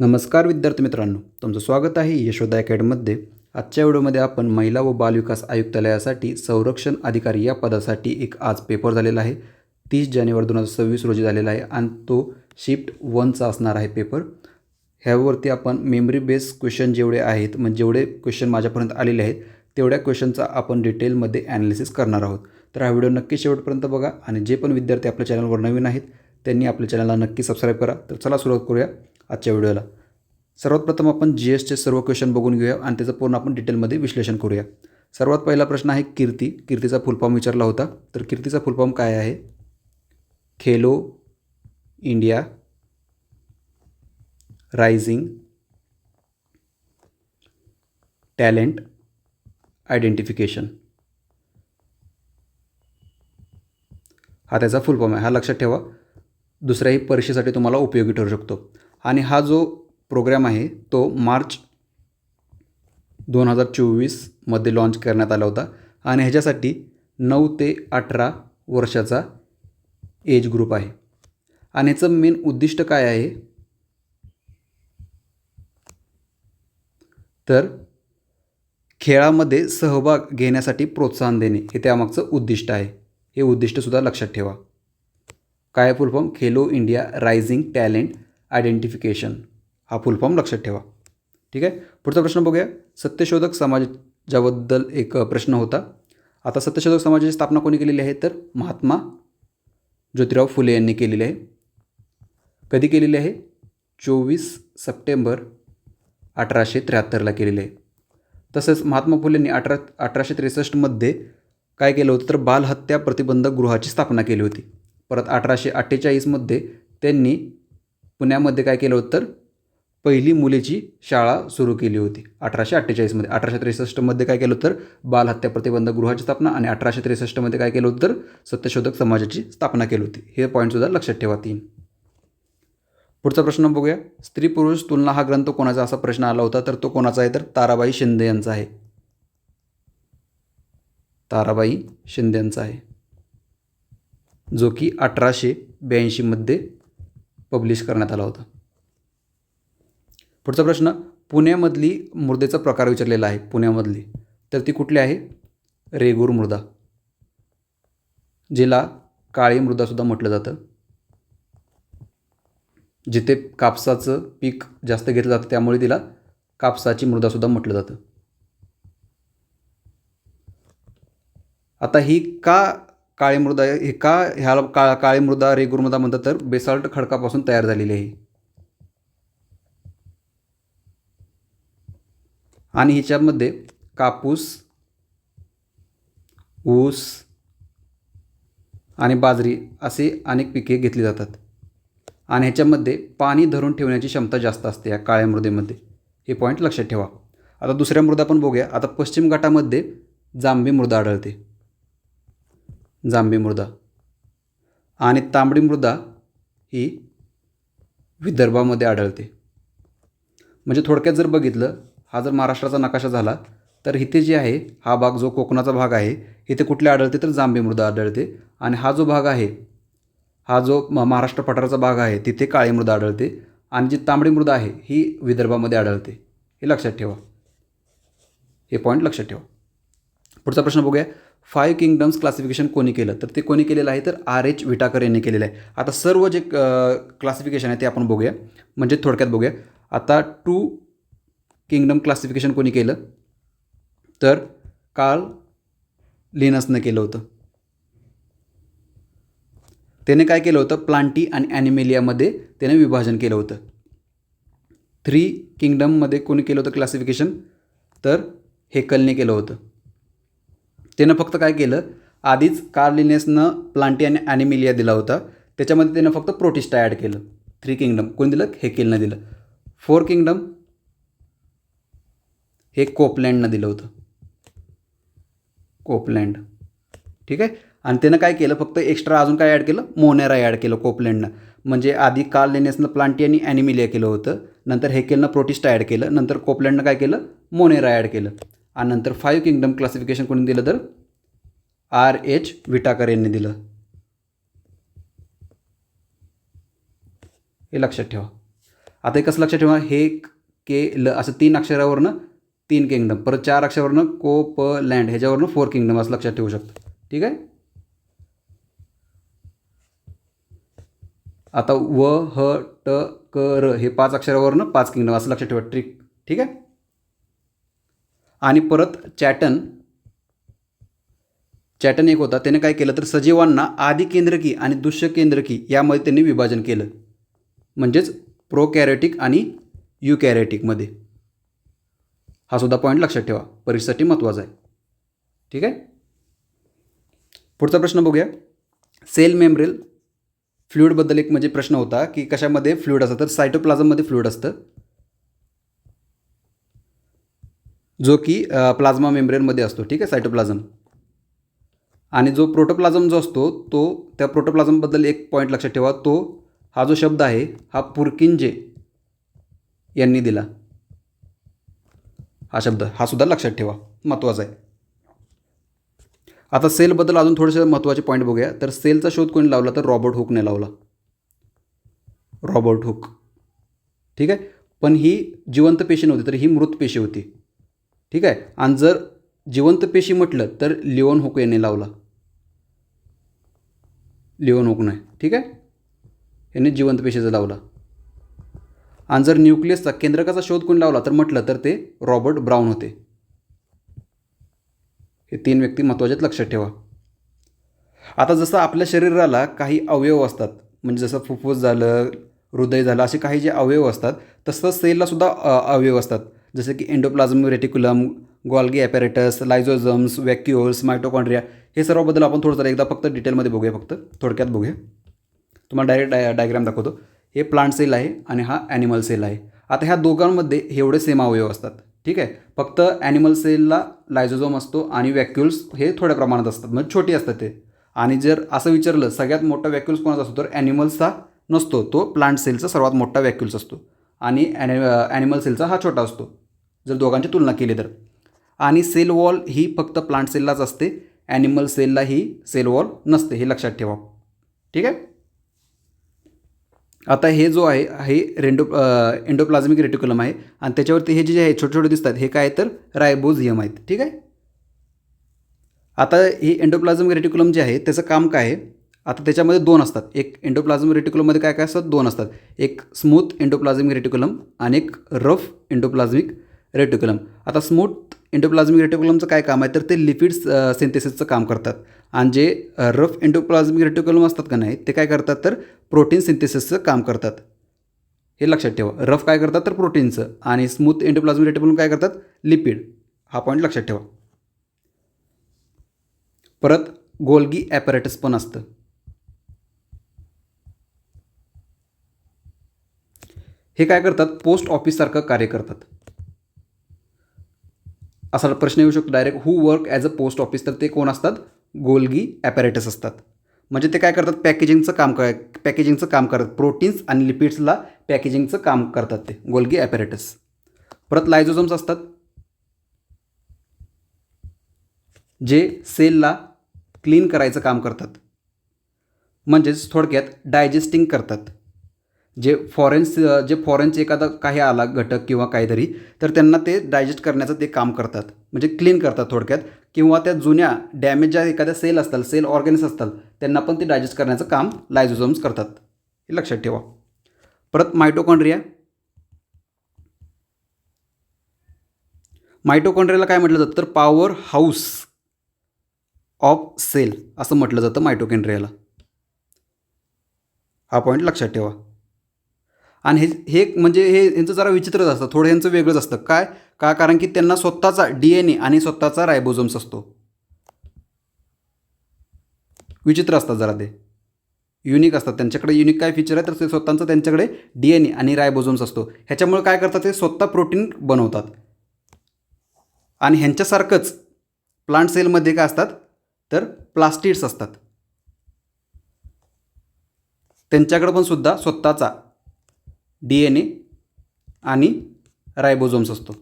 नमस्कार विद्यार्थी मित्रांनो तुमचं स्वागत आहे यशोदा अकॅडमीमध्ये. आजच्या व्हिडिओमध्ये आपण महिला व बालविकास आयुक्तालयासाठी संरक्षण अधिकारी या पदासाठी एक आज पेपर झालेला आहे. तीस जानेवारी दोन हजार सव्वीस रोजी झालेला आहे आणि तो शिफ्ट वनचा असणार आहे पेपर ह्यावरती आपण मेमरी बेस क्वेश्चन जेवढे आहेत म्हणजे जेवढे क्वेश्चन माझ्यापर्यंत आलेले आहेत तेवढ्या क्वेश्चनचा आपण डिटेलमध्ये ॲनालिसिस करणार आहोत. तर हा व्हिडिओ नक्की शेवटपर्यंत बघा आणि जे पण विद्यार्थी आपल्या चॅनलवर नवीन आहेत त्यांनी आपल्या चॅनलला नक्की सबस्क्राईब करा. तर चला सुरुवात करूया. आजच्या व्हिडिओला. सर्वात प्रथम आपण जी एसचे सर्व क्वेश्चन बघून घेऊया आणि त्याचं पूर्ण आपण डिटेलमध्ये विश्लेषण करूया. सर्वात पहिला प्रश्न आहे कीर्ती. कीर्तीचा फुलफॉर्म विचारला होता. तर कीर्तीचा फुलफॉर्म काय आहे? Khelo India rising talent identification हा त्याचा फुल फॉर्म आहे. हा लक्षात ठेवा. दुसऱ्याही परीक्षेसाठी तुम्हाला उपयोगी ठरू शकतो. आणि हा जो प्रोग्राम आहे तो मार्च दोन हजार चोवीसमध्ये लॉन्च करण्यात आला होता. आणि ह्याच्यासाठी नऊ ते अठरा वर्षाचा एज ग्रुप आहे. आणि ह्याचं मेन उद्दिष्ट काय आहे? तर खेळामध्ये सहभाग घेण्यासाठी प्रोत्साहन देणे हे त्यामागचं उद्दिष्ट आहे. हे उद्दिष्टसुद्धा लक्षात ठेवा. काय फुल फॉर्म खेलो इंडिया रायझिंग टॅलेंट आयडेंटिफिकेशन हा फुल फॉर्म लक्षात ठेवा. ठीक आहे? पुढचा प्रश्न बघूया. सत्यशोधक समाजाबद्दल एक प्रश्न होता. आता सत्यशोधक समाजाची स्थापना कोणी केलेली आहे? तर महात्मा ज्योतिराव फुले यांनी केलेली आहे. कधी केलेली आहे? चोवीस सप्टेंबर अठराशे त्र्याहत्तरला केलेली आहे. तसंच महात्मा फुलेंनी अठरा अठराशे त्रेसष्टमध्ये काय केलं होतं? तर बालहत्या प्रतिबंधक गृहाची स्थापना केली होती. परत अठराशे अठ्ठेचाळीसमध्ये त्यांनी पुण्यामध्ये काय केलं होतं तर पहिली मुलीची शाळा सुरू केली होती. अठराशे अठ्ठेचाळीसमध्ये अठराशे त्रेसष्टमध्ये काय केलं तर बालहत्या प्रतिबंध गृहाची स्थापना आणि अठराशे त्रेसष्टमध्ये काय केलं होतं तर सत्यशोधक समाजाची स्थापना केली होती. हे पॉईंटसुद्धा लक्षात ठेवा तीन. पुढचा प्रश्न बघूया. स्त्री पुरुष तुलना हा ग्रंथ कोणाचा असा प्रश्न आला होता तर तो कोणाचा आहे? तर ताराबाई शिंदे यांचा आहे. ताराबाई शिंदे यांचा आहे. जो की अठराशे ब्याऐंशीमध्ये पब्लिश करण्यात आला होता. पुढचा प्रश्न पुण्यामधली मृदेचा प्रकार विचारलेला आहे पुण्यामधली. तर ती कुठली आहे? रेगूर मृदा जिला काळी मृदासुद्धा म्हटलं जातं. जिथे कापसाचं पीक जास्त घेतलं जातं त्यामुळे तिला कापसाची मृदासुद्धा म्हटलं जातं. आता ही का काळी मृदा हे का ह्याला का काळी मृदा रेगुरमृदा म्हणतात तर बेसाल्ट खडकापासून तयार झालेली आहे. आणि ह्याच्यामध्ये कापूस ऊस आणि बाजरी असे अनेक पिके घेतली जातात. आणि ह्याच्यामध्ये पाणी धरून ठेवण्याची क्षमता जास्त असते या काळ्या मृदेमध्ये. हे पॉईंट लक्षात ठेवा. आता दुसऱ्या मृदा पण बघूया. आता पश्चिम घाटामध्ये जांभी मृदा आढळते. जांभी मृदा. आणि तांबडी मृदा ही विदर्भामध्ये आढळते. म्हणजे थोडक्यात जर बघितलं हा जर महाराष्ट्राचा नकाशा झाला तर इथे जे आहे हा भाग जो कोकणाचा भाग आहे इथे कुठले आढळते तर जांभी मृदा आढळते. आणि हा जो भाग आहे हा जो म महाराष्ट्र पठाराचा भाग आहे तिथे काळी मृदा आढळते. आणि जी तांबडी मृदा आहे ही विदर्भामध्ये आढळते. हे लक्षात ठेवा. हे पॉईंट लक्षात ठेवा. पुढचा प्रश्न बघूया. फाईव्ह किंगडम्स क्लासिफिकेशन कोणी केलं तर ते कोणी केलेलं आहे? तर आर एच विटाकर यांनी केलेलं आहे. आता सर्व जे क्लासिफिकेशन आहे ते आपण बघूया. म्हणजे थोडक्यात बघूया. आता टू किंगडम क्लासिफिकेशन कोणी केलं तर कार्ल लिनसनं केलं होतं. त्याने काय केलं होतं? प्लांटी आणि ॲनिमेलियामध्ये त्याने विभाजन केलं होतं. थ्री किंगडममध्ये कोणी केलं होतं क्लासिफिकेशन? तर हेकलने केलं होतं. त्यानं फक्त काय केलं? आधीच कार्लिनेसनं प्लांटी आणि ॲनिमिलिया दिला होता. त्याच्यामध्ये त्यानं फक्त प्रोटिस्टा ॲड केलं. Three kingdom. कोण दिलं? हेकेलनं दिलं. Four kingdom. हे कोपलँडनं दिलं होतं. कोपलँड. ठीक आहे? आणि त्यानं काय केलं? फक्त एक्स्ट्रा अजून काय ॲड केलं? मोनेरा ॲड केलं कोपलँडनं. म्हणजे आधी कार्ल लेनेसनं प्लांटी आणि ॲनिमिलिया केलं होतं. नंतर हेकेलनं प्रोटिस्टा ॲड केलं. नंतर कोपलँडनं काय केलं? मोनेरा ॲड केलं. आणि नंतर फाईव्ह किंगडम क्लासिफिकेशन कोणी दिलं तर? आर एच विटाकर यांनी दिलं. हे लक्षात ठेवा. आता हे कसं लक्षात ठेवा? हे के ल असं तीन अक्षरावरनं तीन किंगडम परत चार अक्षरावरनं को प लँड ह्याच्यावरनं फोर किंगडम असं लक्षात ठेवू शकतो. ठीक आहे? आता व ह ट क र हे पाच अक्षरावरनं पाच किंगडम असं लक्षात ठेवा. ट्रिक ठीक आहे? आणि परत चॅटन. चॅटन एक होता. त्याने काय केलं तर सजीवांना आदिकेंद्रकी आणि दुष्य केंद्रकी यामध्ये त्यांनी विभाजन केलं. म्हणजेच प्रोकॅरेटिक आणि युकॅरेटिकमध्ये हा सुद्धा पॉईंट लक्षात ठेवा. परीक्षेसाठी महत्त्वाचा आहे. ठीक आहे? पुढचा प्रश्न बघूया. सेल मेम्ब्रेल फ्लुईडबद्दल एक म्हणजे प्रश्न होता की कशामध्ये फ्लुईड असतं? तर सायटोप्लाझममध्ये फ्लुईड असतं. जो की प्लाझ्मा मेम्ब्रेनमध्ये असतो ठीक आहे सायटोप्लाझम. आणि जो प्रोटोप्लाझम जो असतो तो त्या प्रोटोप्लाझमबद्दल एक पॉईंट लक्षात ठेवा. तो हा जो शब्द आहे हा पुरकिंजे यांनी दिला. हा शब्द हा सुद्धा लक्षात ठेवा. महत्त्वाचा आहे. आता सेलबद्दल अजून थोडेसे महत्त्वाचे पॉईंट बघूया. तर सेलचा शोध कोणी लावला तर रॉबर्ट हुकने लावला. Robert Hooke. ठीक आहे? पण ही जिवंत पेशी नव्हती तर ही मृत पेशी होती. ठीक आहे? आणि जर जिवंत पेशी म्हटलं तर लिओन होक यांनी लावला. लिओन हुक नाही. ठीक आहे? यांनी जिवंत पेशीचा लावला. आणि जर न्यूक्लियसचा केंद्रकाचा शोध कोणी लावला तर म्हटलं तर ते रॉबर्ट ब्राऊन होते. हे तीन व्यक्ती महत्त्वाच्यात लक्षात ठेवा. आता जसं आपल्या शरीराला काही अवयव असतात म्हणजे जसं फुफ्फुस झालं हृदय झालं असे काही जे अवयव असतात तसं सेलला सुद्धा अवयव असतात. जसे की endoplasm reticulum Golgi apparatus lysosomes vacuoles mitochondria हे सर्वबद्दल आपण थोडं जरा एकदा फक्त डिटेलमध्ये बघूया फक्त थोडक्यात बघूया. तुम्हाला डायरेक्ट डाय डायग्राम दाखवतो. हे प्लांट सेल आहे आणि हा ॲनिमल सेल आहे. आता ह्या दोघांमध्ये हे एवढे सेम अवयव असतात. ठीक आहे? फक्त ॲनिमल सेलला लायझोझोम असतो आणि वॅक्युल्स हे थोड्या प्रमाणात असतात. म्हणजे छोटी असतात ते. आणि जर असं विचारलं सगळ्यात मोठा वॅक्युल्स कोणाचा असतो? तर ॲनिमल्सचा नसतो. तो प्लांट सेलचा सर्वात मोठा वॅक्युल्स असतो. आणि ॲनि ॲनिमल सेलचा हा छोटा असतो. जर दोघांची तुलना केली तर. आणि सेल वॉल ही फक्त प्लांट सेललाच असते. ॲनिमल सेलला ही सेल वॉल नसते हे लक्षात ठेवा. ठीक आहे? आता हे जो आहे हे रेंडो एंडोप्लाझमिक रेटिक्युलम आहे. आणि त्याच्यावरती हे जे आहे छोटे छोटे दिसतात हे काय तर रायबोझियम आहेत. ठीक आहे? आता ही एंडोप्लाझमिक रेटिक्युलम जे आहे त्याचं काम काय आहे? आता त्याच्यामध्ये दोन असतात. एक एंडोप्लाझमिक रेटिक्युलममध्ये काय काय असतात? दोन असतात. एक स्मूथ एंडोप्लाझमिक रेटिक्युलम आणि एक रफ एंडोप्लाझमिक रेटिक्युलम. आता स्मूथ इंडोप्लाझमिक रेटिक्युलमचं काय काम आहे? तर ते लिपिड सिंथेसिसचं काम करतात. आणि जे रफ इंडोप्लाझमिक रेटिक्युलम असतात का नाही ते काय करतात? तर प्रोटीन सिंथेसिसचं काम करतात. हे लक्षात ठेवा. रफ काय करतात? तर प्रोटीनचं आणि स्मूथ इंडोप्लाझमिक रेटिक्युलम काय करतात? लिपिड हा पॉईंट लक्षात ठेवा. परत गोल्गी ॲपरेटस पण असतं. हे काय करतात? पोस्ट ऑफिससारखं कार्य करतात. असा प्रश्न येऊ शकतो direct who work as a post office तर ते कोण असतात? गोल्गी ॲपॅरेटस असतात. म्हणजे ते काय करतात? पॅकेजिंगचं काम कर पॅकेजिंगचं काम करतात. प्रोटीन्स आणि लिपिड्सला पॅकेजिंगचं काम करतात ते गोल्गी ॲपॅरेटस परत लायझोझम्स असतात. जे सेलला क्लीन करायचं काम करतात. म्हणजेच थोडक्यात डायजेस्टिंग करतात. जे फॉरेन्स जे फॉरेनचे एखादा काही आला घटक किंवा काहीतरी तर त्यांना ते डायजेस्ट करण्याचं ते काम करतात. म्हणजे क्लीन करतात थोडक्यात. किंवा त्या जुन्या डॅमेज ज्या एखाद्या सेल असतात सेल ऑर्गॅनिक्स असतात त्यांना पण ते डायजेस्ट करण्याचं काम लायझोझोम्स करतात. हे लक्षात ठेवा. परत मायटोकॉन्ड्रिया मायटोकॉन्ड्रियाला काय म्हटलं जातं? तर पॉवर हाऊस ऑफ सेल असं म्हटलं जातं मायटोकॉन्ड्रियाला हा पॉईंट लक्षात ठेवा. आणि हे हे म्हणजे हे यांचं जरा विचित्रच असतं. थोडं यांचं वेगळंच असतं. काय? का? कारण की त्यांना स्वतःचा डी एन ए आणि स्वतःचा रायबोझोम्स असतो. विचित्र असतात जरा ते. युनिक असतात. त्यांच्याकडे युनिक काय फीचर आहे तर ते स्वतःचं त्यांच्याकडे डी एन ए आणि रायबोझोम्स असतो. ह्याच्यामुळे काय करतात ते स्वतः प्रोटीन बनवतात. आणि ह्यांच्यासारखंच प्लांट सेलमध्ये काय असतात तर प्लास्टिड्स असतात. त्यांच्याकडं पण सुद्धा स्वतःचा डी एन ए आणि रायबोझोम्स असतो.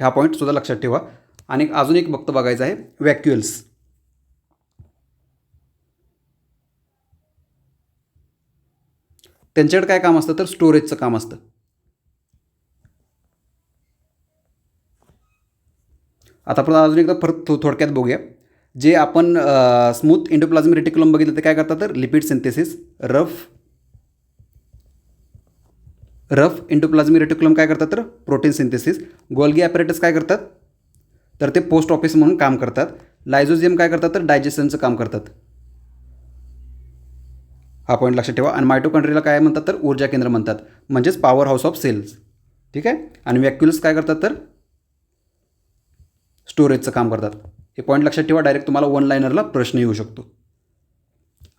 ह्या पॉईंट सुद्धा लक्षात ठेवा. आणि अजून एक बघतं बघायचं आहे वॅक्युअल्स त्यांच्याकडे काय काम असतं? तर स्टोरेजचं काम असतं. आता आपण अजून एकदा परत थो थोडक्यात बघूया. जे आपण स्मूथ इंडोप्लाझमिक रेटिक्युलम बघितलं ते काय करतात तर? Lipid synthesis rough rough endoplasmic reticulum काय करतात तर? Protein synthesis. गोल्गी ॲपरेटस काय करतात? तर ते पोस्ट ऑफिस म्हणून काम करतात. लायझोजियम काय करतात तर? डायजेशनचं काम करतात. हा पॉईंट लक्षात ठेवा. आणि मायटोकॉन्ड्रियाला काय म्हणतात तर? ऊर्जा केंद्र म्हणतात. म्हणजेच पॉवर हाऊस ऑफ सेल्स ठीक आहे? आणि व्हॅक्युल्स काय करतात तर? स्टोरेजचं काम करतात. हे पॉईंट लक्षात ठेवा डायरेक्ट तुम्हाला वन लाईनरला प्रश्न येऊ शकतो.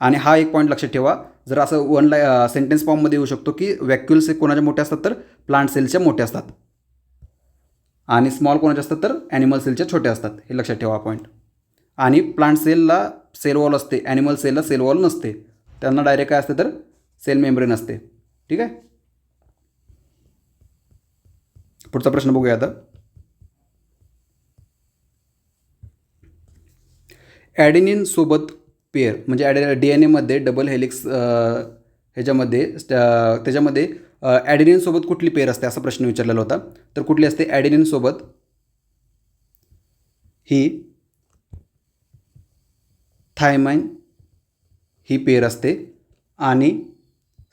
आणि हा एक पॉईंट लक्षात ठेवा जर असं वन लाय सेंटेन्स फॉर्ममध्ये येऊ शकतो की व्हॅक्युल्स हे कोणाच्या मोठे असतात तर प्लांट सेलच्या मोठ्या असतात. आणि स्मॉल कोणाच्या असतात तर ॲनिमल सेलच्या छोटे असतात. हे लक्षात ठेवा पॉईंट आणि प्लांट सेलला सेल वॉल असते ॲनिमल सेलला सेल वॉल नसते. त्यांना डायरेक्ट काय असते तर सेल मेम्ब्रेन असते. ठीक आहे? पुढचा प्रश्न बघूया आता. ॲडेनिन सोबत पेअर म्हणजे ॲडे डी एन एमध्ये डबल हेलिक्स ह्याच्यामध्ये स्ट- त्याच्यामध्ये ॲडेनिनसोबत कुठली पेअर असते असा प्रश्न विचारलेला होता. तर कुठली असते? ॲडेनिनसोबत ही थायमाइन ही पेअर असते आणि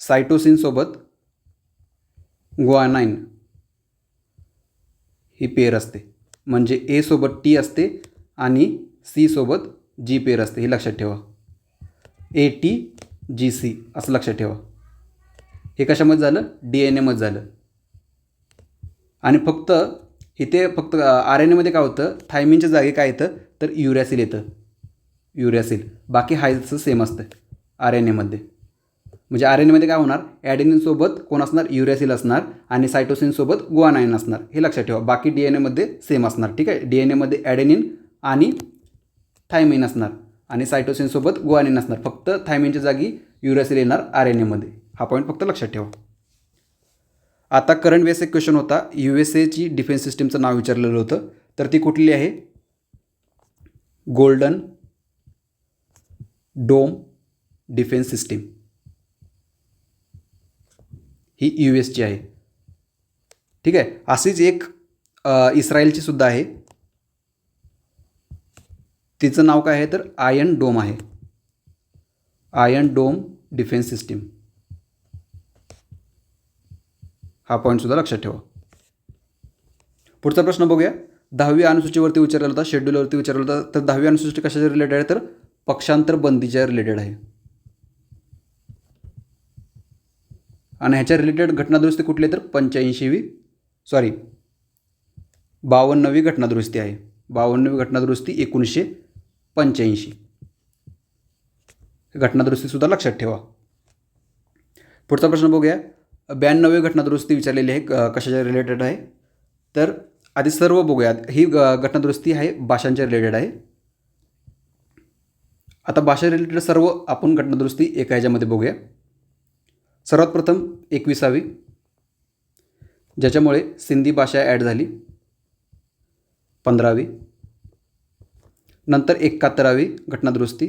सायटोसिनसोबत ग्वानाइन ही पेअर असते. म्हणजे ए सोबत टी असते आणि सी सोबत जी पेअर असते हे लक्षात ठेवा. ए टी जी सी असं लक्षात ठेवा. हे कशामध्ये झालं? डी एन एमध्ये झालं. आणि फक्त इथे फक्त आर एन एमध्ये काय होतं? थायमिनच्या जागी काय येतं? तर युरॅसिल येतं. युरॅसिल. बाकी हायचं सेम असतं आर एन एमध्ये म्हणजे आर एन एमध्ये काय होणार? ॲडेनिनसोबत कोण असणार? युरॅसिल असणार. आणि सायटोसिनसोबत गुआनायन असणार. हे लक्षात ठेवा. बाकी डी एन एमध्ये सेम असणार. ठीक आहे? डी एन एमध्ये ॲडेनिन आणि थायमिन असणार आणि सायटोसिनसोबत गुआनिन असणार फक्त थायमिनच्या जागी युरॅसिल येणार आर एन एमध्ये हा पॉईंट फक्त लक्षात ठेवा. आता करंट बेस एक क्वेश्चन होता. यू एस एची डिफेन्स सिस्टीमचं नाव विचारलेलं होतं. तर ती कुठली आहे? गोल्डन डोम डिफेन्स सिस्टीम ही यू एसची आहे. ठीक आहे? अशीच एक इस्रायलची सुद्धा आहे. तिचं नाव काय आहे? तर आयन डोम आहे. Iron Dome defence system. हा पॉईंटसुद्धा लक्षात ठेवा. पुढचा प्रश्न बघूया. दहावी अनुसूचीवरती विचारलेला होता शेड्यूलवरती विचारलेला होता तर दहावी अनुसूची कशाच्या रिलेटेड आहे? तर पक्षांतर बंदीच्या रिलेटेड आहे. आणि ह्याच्या रिलेटेड घटनादुरुस्ती कुठली आहे? तर पंच्याऐंशीवी सॉरी बावन्नवी घटनादुरुस्ती आहे. बावन्नवी घटनादुरुस्ती एकोणीसशे पंच्याऐंशी. घटनादुरुस्तीसुद्धा लक्षात ठेवा. पुढचा प्रश्न बघूया. ब्याण्णवी घटनादुरुस्ती विचारलेली आहे क- कशाच्या रिलेटेड आहे? तर आधी सर्व बघूया ही घटनादुरुस्ती आहे भाषांच्या रिलेटेड आहे. आता भाषा रिलेटेड सर्व आपण घटनादुरुस्ती एका ह्याच्यामध्ये बघूया. सर्वात प्रथम एकविसावी. ज्याच्यामुळे सिंधी भाषा ॲड झाली. पंधरावी. नंतर एकाहत्तरावी घटनादुरुस्ती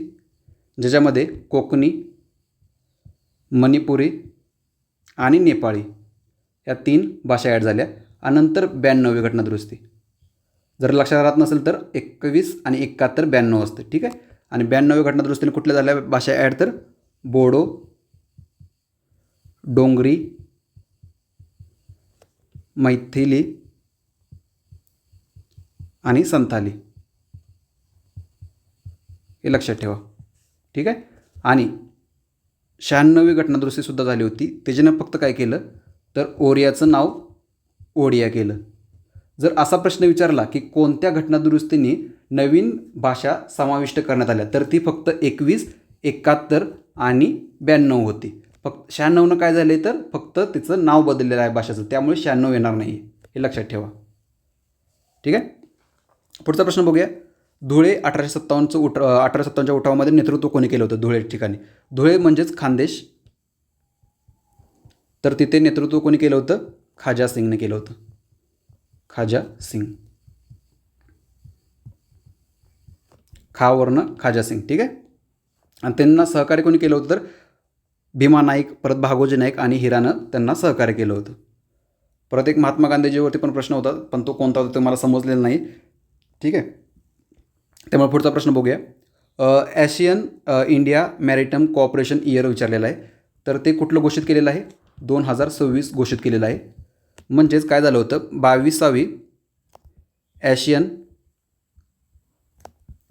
ज्याच्यामध्ये कोकणी मणिपुरी आणि नेपाळी या तीन भाषा ॲड झाल्या आणि नंतर ब्याण्णवी घटनादुरुस्ती. जर लक्षात राहत नसेल तर एकवीस आणि एकाहत्तर ब्याण्णव असते ठीक आहे? आणि ब्याण्णवी घटनादुरुस्तीने कुठल्या झाल्या भाषा ॲड तर? बोडो डोंगरी मैथिली आणि संथाली. हे लक्षात ठेवा. ठीक आहे? आणि शहाण्णवी घटनादुरुस्तीसुद्धा झाली होती. त्याच्यानं फक्त काय केलं? तर ओरियाचं नाव ओडिया केलं. जर असा प्रश्न विचारला की कोणत्या घटनादुरुस्तीने नवीन भाषा समाविष्ट करण्यात आल्या तर ती फक्त एकवीस एकाहत्तर आणि ब्याण्णव होती. फक्त शहाण्णवनं काय झाले तर? फक्त तिचं नाव बदललेलं आहे भाषेचं. त्यामुळे शहाण्णव येणार नाही हे लक्षात ठेवा. ठीक आहे? पुढचा प्रश्न बघूया. धुळे अठराशे सत्तावन्नचं उठ अठराशे सत्तावन्नच्या उठावामध्ये नेतृत्व कोणी केलं होतं धुळे ठिकाणी? धुळे म्हणजेच खानदेश. तर तिथे नेतृत्व कोणी केलं होतं? खाजा सिंगने केलं होतं. खाजा सिंग. खावरनं खाजा सिंग ठीक आहे? आणि त्यांना सहकार्य कोणी केलं होतं तर भीमा नाईक परत भागोजी नाईक आणि हिरानं त्यांना सहकार्य केलं होतं. परत एक महात्मा गांधीजीवरती पण प्रश्न होता पण तो कोणता होता ते मला समजलेला नाही. ठीक आहे? त्यामुळे पुढचा प्रश्न बघूया. ASEAN India maritime cooperation year विचारलेलं आहे. तर ते कुठलं घोषित केलेलं आहे? दोन हजार सव्वीस घोषित केलेलं आहे. म्हणजेच काय झालं होतं? बावीसावी ॲशियन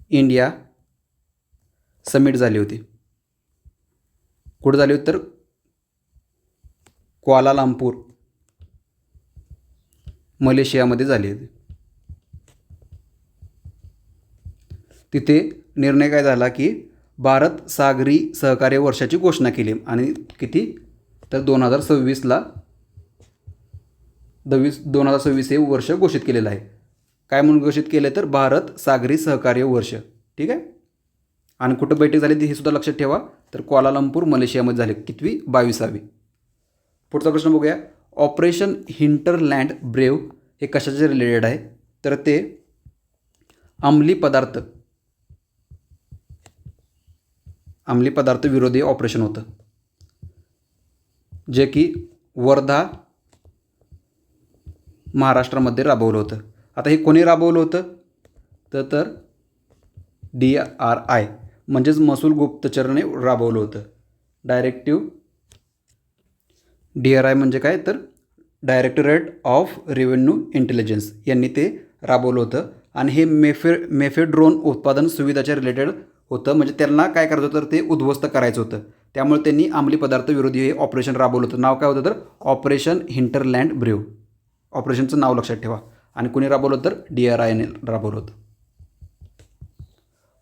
इंडिया समिट झाली होती. कुठं झाली होती तर क्वालालांपूर मलेशियामध्ये झाली होती. तिथे निर्णय काय झाला की भारत सागरी सहकार्य वर्षाची घोषणा केली. आणि किती? तर दोन हजार सव्वीसला दवीस दोन हजार सव्वीस हे वर्ष घोषित केलेलं आहे. काय म्हणून घोषित केलं तर भारत सागरी सहकार्य वर्ष. ठीक आहे? आणि कुठं बैठक झाली हे सुद्धा लक्षात ठेवा. तर क्वालालंपूर मलेशियामध्ये झाले. कितवी? बावीसावी. पुढचा प्रश्न बघूया. ऑपरेशन हिंटरलँड ब्रेव हे कशाचे रिलेटेड आहे? तर ते अंमली पदार्थ अंमली पदार्थ विरोधी ऑपरेशन होतं. जे की वर्धा महाराष्ट्रामध्ये राबवलं होतं. आता हे कोणी राबवलं होतं? तर तर डी आर आय. म्हणजेच महसूल गुप्तचरने राबवलं होतं. डायरेक्टिव्ह डी आर आय म्हणजे काय? तर डायरेक्टरेट ऑफ रेव्हेन्यू इंटेलिजन्स यांनी ते राबवलं होतं. आणि हे मेफे मेफेड्रोन उत्पादन सुविधाच्या रिलेटेड होतं. म्हणजे त्यांना काय करायचं होतं तर ते उद्ध्वस्त करायचं होतं. त्यामुळे त्यांनी अंमली पदार्थ विरोधी हे ऑपरेशन राबवलं होतं. नाव काय होतं तर? Operation hinterland brave. ऑपरेशनचं नाव लक्षात ठेवा. आणि कोणी राबवलं तर? डी आर आय आयने राबवलं होतं.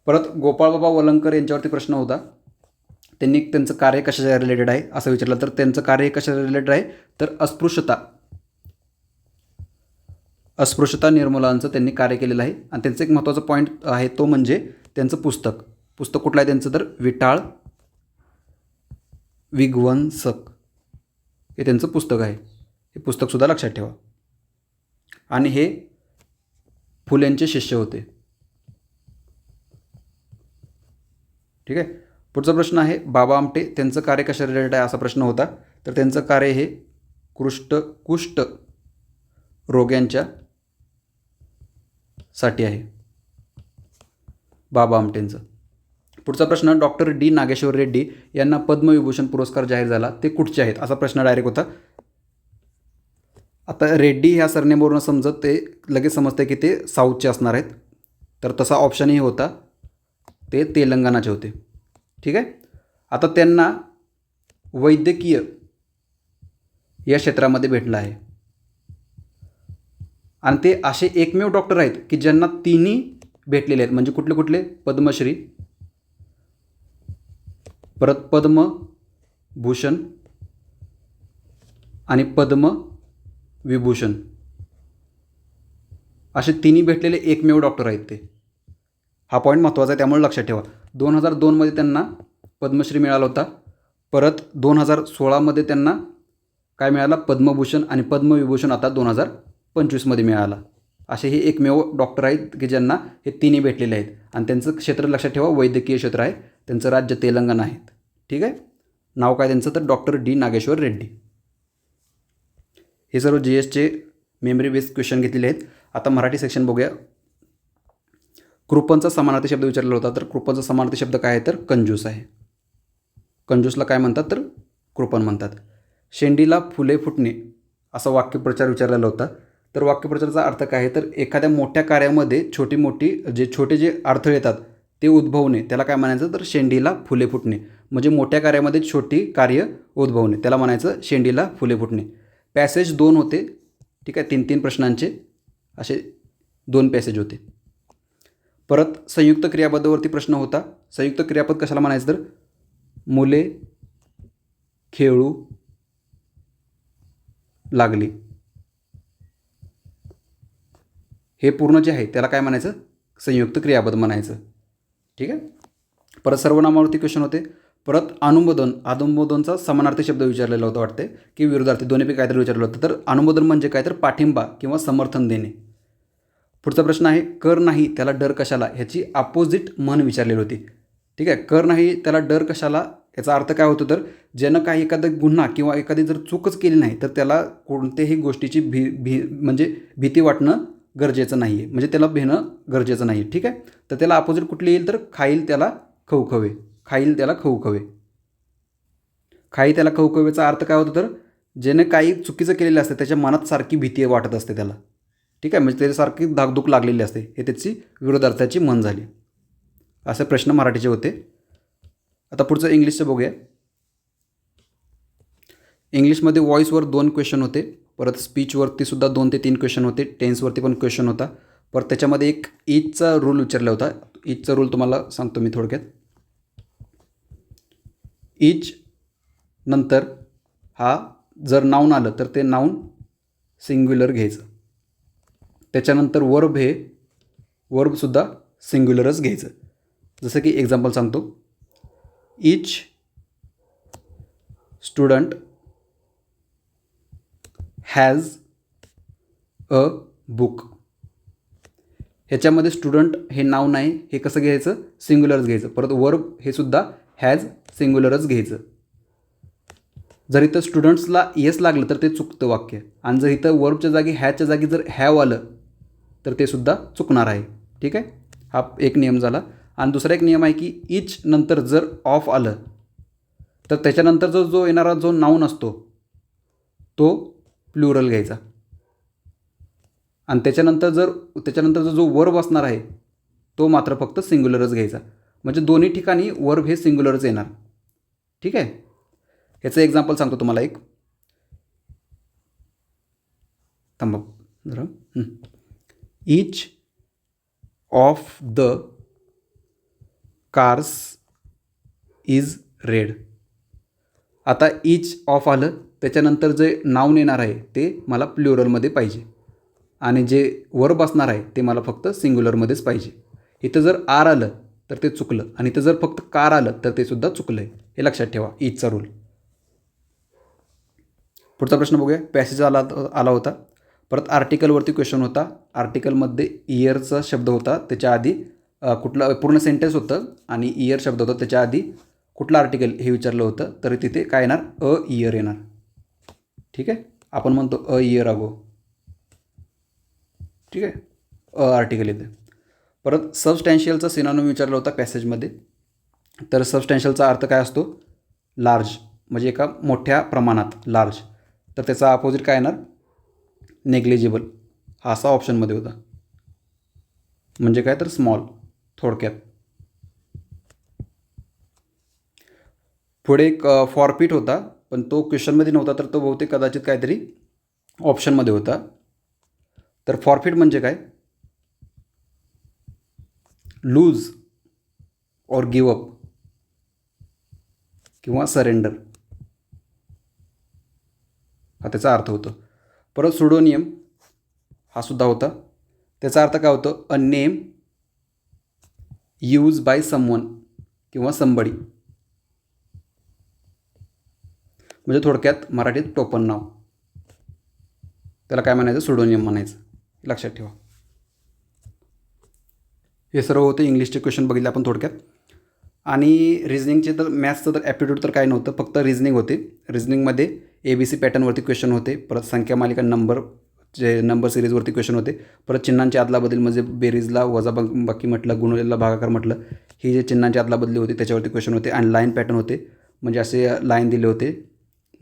परत गोपाळबाबा वलंकर यांच्यावरती प्रश्न होता. त्यांनी त्यांचं कार्य कशाच्या रिलेटेड आहे? असं विचारलं. तर त्यांचं कार्य कशाच्या रिलेटेड आहे? तर अस्पृश्यता. अस्पृश्यता निर्मूलनाचं त्यांनी कार्य केलेलं आहे. आणि त्यांचं एक महत्त्वाचा पॉईंट आहे तो म्हणजे त्यांचं पुस्तक. पुस्तक कुठलं आहे त्यांचं तर? विटाळ विध्वंसक हे त्यांचं पुस्तक आहे. हे पुस्तकसुद्धा लक्षात ठेवा. आणि हे फुल्यांचे शिष्य होते. ठीक आहे? पुढचा प्रश्न आहे बाबा आमटे त्यांचं कार्य कशा रिलेटेड आहे असा प्रश्न होता. तर त्यांचं कार्य हे कृष्ट कुष्ठ रोग्यांच्या साठी आहे. बाबा आमटेंचं. पुढचा प्रश्न डॉक्टर डी नागेश्वर रेड्डी यांना पद्मविभूषण पुरस्कार जाहीर झाला. ते कुठचे आहेत? असा प्रश्न डायरेक्ट होता. आता रेड्डी ह्या सरनेमवरून समजत ते लगेच समजते की ते साऊथचे असणार आहेत. तर तसा ऑप्शनही होता. ते तेलंगणाचे होते. ठीक आहे? आता त्यांना वैद्यकीय या क्षेत्रामध्ये भेटलं आहे. आणि ते असे एकमेव डॉक्टर आहेत की ज्यांना तिन्ही भेटलेले आहेत. म्हणजे कुठले कुठले? पद्मश्री परत पद्मभूषण आणि पद्म विभूषण. असे तिन्ही भेटलेले एकमेव डॉक्टर आहेत ते. हा पॉईंट महत्त्वाचा आहे त्यामुळे लक्षात ठेवा. दोन हजार दोनमध्ये त्यांना पद्मश्री मिळाला होता. परत दोन हजार सोळामध्ये त्यांना काय मिळाला? पद्मभूषण आणि पद्मविभूषण आता दोन हजार पंचवीसमध्ये मिळाला. असे हे एकमेव डॉक्टर आहेत की ज्यांना हे तिन्ही भेटलेले आहेत. आणि त्यांचं क्षेत्र लक्षात ठेवा वैद्यकीय क्षेत्र आहे. त्यांचं राज्य तेलंगणा आहेत. ठीक आहे? नाव काय त्यांचं? तर डॉक्टर डी नागेश्वर रेड्डी. हे सर्व जी एसचे मेमरी बेस्ड क्वेश्चन घेतलेले आहेत. आता मराठी सेक्शन बघूया. कृपनचा समानार्थी शब्द विचारला होता तर कृपनचा समानार्थी शब्द काय आहे? तर कंजूस आहे. कंजूसला काय म्हणतात? तर कृपन म्हणतात. शेंडीला फुले फुटणे असा वाक्यप्रचार विचारलेला होता. तर वाक्यप्रचाराचा अर्थ काय आहे? तर एखाद्या मोठ्या कार्यामध्ये छोटी मोठी जे छोटे जे अडथळे येतात ते उद्भवणे त्याला काय म्हणायचं तर शेंडीला फुले फुटणे. म्हणजे मोठ्या कार्यामध्ये छोटी कार्य उद्भवणे त्याला म्हणायचं शेंडीला फुले फुटणे. पॅसेज दोन होते ठीक आहे तीन तीन प्रश्नांचे असे दोन पॅसेज होते. परत संयुक्त क्रियापदावरती प्रश्न होता. संयुक्त क्रियापद कशाला म्हणायचं तर? मुले खेळू लागली. हे पूर्ण जे आहे त्याला काय म्हणायचं? संयुक्त क्रियापद म्हणायचं. ठीक आहे? परत सर्वनामावरती क्वेश्चन होते. परत अनुमोदन अनुमोदनचा समानार्थी शब्द विचारलेला होता वाटते की विरोधार्थी दोन्हीपैकी काहीतरी विचारलं होतं. तर अनुमोदन म्हणजे काय? तर पाठिंबा किंवा समर्थन देणे. पुढचा प्रश्न आहे कर नाही त्याला डर कशाला? ह्याची अपोजिट म्हण विचारलेली होती. ठीक आहे? कर नाही त्याला डर कशाला? याचा अर्थ काय होतो तर ज्यानं काही एखादा गुन्हा किंवा एखादी जर चूकच केली नाही तर त्याला कोणत्याही गोष्टीची भी भी म्हणजे भीती वाटणं गरजेचं नाही आहे म्हणजे त्याला भेणं गरजेचं नाही आहे ठीक आहे? तर त्याला अपोजिट कुठली येईल तर खाईल त्याला खवखवे. खाईल त्याला खवखवे. खाई त्याला खवखवेचा अर्थ काय होतो तर ज्याने काही चुकीचं केलेलं असतं त्याच्या मनात सारखी भीती वाटत असते त्याला. ठीक आहे? म्हणजे त्याच्यासारखी धाकधूक लागलेली असते. हे त्याची विरोधार्थाची मन झाली. असे प्रश्न मराठीचे होते. आता पुढचं इंग्लिशचं बघूया. इंग्लिशमध्ये व्हॉईसवर दोन क्वेश्चन होते. परत स्पीचवरती सुद्धा दोन ते तीन क्वेश्चन होते टेन्सवरती पण क्वेश्चन होता. परत त्याच्यामध्ये एक ईदचा रूल विचारला होता. ईदचा रूल तुम्हाला सांगतो मी थोडक्यात. ईच नंतर हा जर नाऊन आलं तर ते नाऊन सिंग्युलर घ्यायचं. त्याच्यानंतर वर्ब हे वर्बसुद्धा सिंग्युलरच घ्यायचं. जसं की एक्झाम्पल सांगतो. Each student has a book ह्याच्यामध्ये स्टुडंट हे नाव नाही हे कसं घ्यायचं? सिंग्युलरच घ्यायचं. परत वर्ब हे सुद्धा हॅज सिंग्युलरच घ्यायचं. जर इथं स्टुडंट्सला येस लागलं तर ते चुकतं वाक्य. आणि जर इथं वर्बच्या जागी हॅच्या जागी जर हॅव आलं तर ते सुद्धा चुकणार आहे. ठीक आहे? हा एक नियम झाला. आणि दुसरा एक नियम आहे की इच नंतर जर ऑफ आलं तर त्याच्यानंतर जो जो येणारा जो नाऊन असतो तो प्लुरल घ्यायचा. आणि त्याच्यानंतर जर त्याच्यानंतरचा जो वर्ब असणार आहे तो मात्र फक्त सिंग्युलरच घ्यायचा. म्हणजे दोन्ही ठिकाणी वर्ब हे सिंग्युलरच येणार. ठीक आहे? ह्याचं एक्झाम्पल सांगतो तुम्हाला एक. थांबा जरा. Each of the cars is red आता इच ऑफ आलं. त्याच्यानंतर जे नाव नेणार आहे ते मला प्ल्युरलमध्ये पाहिजे. आणि जे वर्ब असणार आहे ते मला फक्त सिंग्युलरमध्येच पाहिजे. इथं जर आर आलं तर ते चुकलं. आणि इथं जर फक्त कार आलं तर ते सुद्धा चुकलं आहे हे लक्षात ठेवा इचचा रूल पुढचा प्रश्न बघूया. पॅसेज आला आला होता. परत आर्टिकलवरती क्वेश्चन होता. आर्टिकलमध्ये इयरचा शब्द होता. त्याच्या आधी कुठला पूर्ण सेंटेन्स होतं. आणि इयर शब्द होता. त्याच्या आधी कुठलं आर्टिकल हे विचारलं होतं. तर तिथे काय येणार? अ इयर येणार. ठीक आहे? आपण म्हणतो अ इयर अगो ठीक आहे? अ आर्टिकल येते परत सबस्टॅन्शियलचा सिनानोम विचारला होता पॅसेजमध्ये तर सबस्टॅन्शियलचा अर्थ काय असतो? लार्ज म्हणजे एका मोठ्या प्रमाणात लार्ज तर त्याचा अपोजिट काय येणार? नेग्लिजिबल हा असा ऑप्शनमध्ये होता. म्हणजे काय तर स्मॉल थोडक्यात. पुढे एक फॉरपीट होता. पण तो क्वेश्चनमध्ये नव्हता तर तो बहुतेक कदाचित काहीतरी ऑप्शनमध्ये होता. तर फॉरफिट म्हणजे काय? लूज और गिव अप किंवा सरेंडर हा त्याचा अर्थ होतो. परत सुडोनियम हा सुद्धा होता. त्याचा अर्थ काय होतं? A name use by someone किंवा संबडी म्हणजे थोडक्यात मराठीत टोपण नाव. त्याला काय म्हणायचं? सुडोनियम म्हणायचं. लक्षात ठेवा. हे सर्व होते इंग्लिशचे क्वेश्चन बघितले आपण थोडक्यात. आणि रिझनिंगचे तर मॅथ्सचं तर ॲप्टिट्यूड तर काय नव्हतं फक्त रिझनिंग होते. रिझनिंगमध्ये ए बी सी पॅटर्नवरती क्वेश्चन होते परत संख्या मालिका नंबर जे नंबर सिरीजवरती क्वेश्चन होते परत चिन्हांची आदलाबदल म्हणजे बेरीजला वजा बाकी म्हटलं गुणवलेला भागाकार म्हटलं ही जे चिन्हांची आदलाबदली होती त्याच्यावरती क्वेश्चन होते. आणि लाईन पॅटर्न होते म्हणजे असे लाईन दिले होते.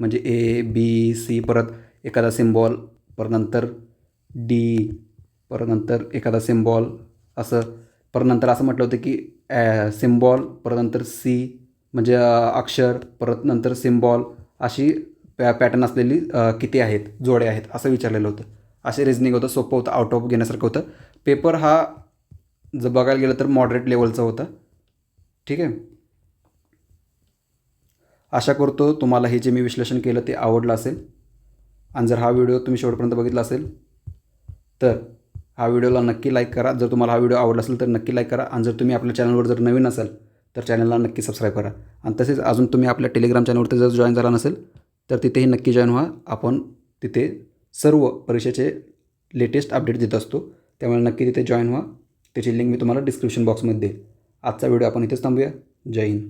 म्हणजे ए बी सी परत एखादा सिम्बॉल परत नंतर डी परत नंतर एखादा सिम्बॉल असं. परत नंतर असं म्हटलं होतं की सिम्बॉल परत नंतर सी म्हणजे अक्षर परत नंतर सिम्बॉल अशी पॅ पॅटर्न असलेली किती आहेत जोडे आहेत असं विचारलेलं होतं. असे रिझनिंग होतं सोपं होतं आउट ऑफ घेण्यासारखं होतं. पेपर हा जर बघायला गेलं तर मॉडरेट लेवलचा होता. ठीक आहे? आशा करतो तुम्हाला हे जे मी विश्लेषण केलं ते आवडलं असेल. आणि जर हा व्हिडिओ तुम्ही शेवटपर्यंत बघितला असेल तर हा व्हिडिओला नक्की लाईक करा. जर तुम्हाला हा व्हिडिओ आवडला असेल तर नक्की लाईक करा. आणि जर तुम्ही आपल्या चॅनलवर जर नवीन असाल तर चॅनलला नक्की सबस्क्राईब करा. आणि तसेच अजून तुम्ही आपल्या टेलिग्राम चॅनलवरती जर जॉईन झाला नसेल तर तिथेही नक्की जॉईन व्हा. आपण तिथे सर्व परीक्षेचे लेटेस्ट अपडेट देत असतो. त्यामुळे नक्की तिथे जॉईन व्हा. त्याची लिंक मी तुम्हाला डिस्क्रिप्शन बॉक्समध्ये देईल. आजचा व्हिडिओ आपण इथेच थांबूया. जय हिंद.